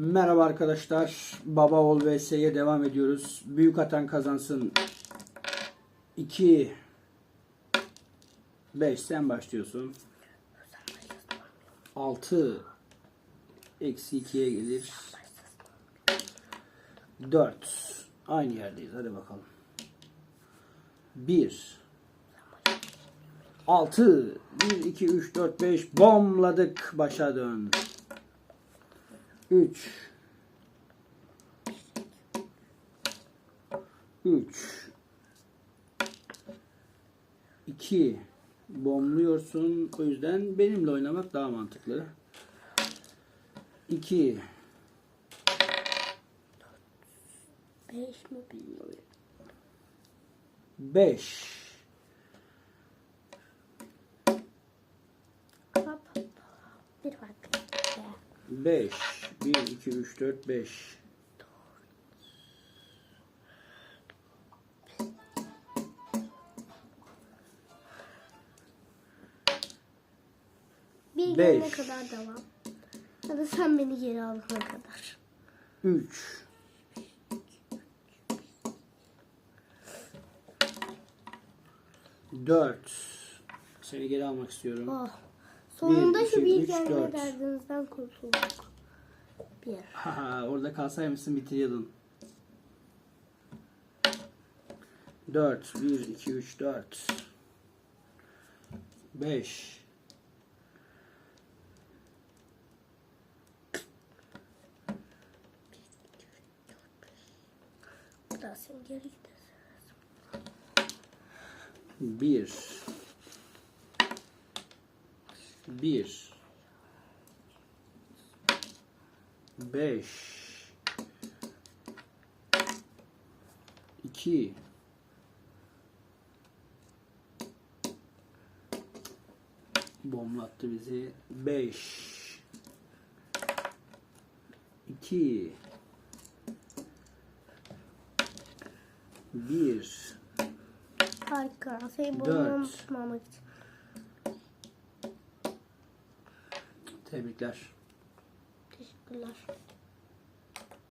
Merhaba arkadaşlar. Baba ol vs'ye devam ediyoruz. Büyük atan kazansın. 2 5 sen başlıyorsun. 6 eksi 2'ye gelir. 4 aynı yerdeyiz. Hadi bakalım. 1 6 1 2 3 4 5 bomladık. Başa dön. 3 3 2 bomluyorsun. O yüzden benimle oynamak daha mantıklı. 2 Beş mi bilmiyorum. 5 Hop. Bir fark. 5 1 2 3 4 5 Bir Beş. gelene kadar devam. Ya da sen beni geri alana kadar. 3 4 Seni geri almak istiyorum. Oh. Sonunda şu bir dört. derdinizden kurtulduk. Bir. Haha, orada kalsaymışsın bitiriyordun. 4 1 2 3 4 5 Biraz sen geri gidersin. 1 1 5 2 Bomlattı bizi. 5 2 1 Harika. Dört. boynumdan tutmamak için. Tebrikler. Teşekkürler.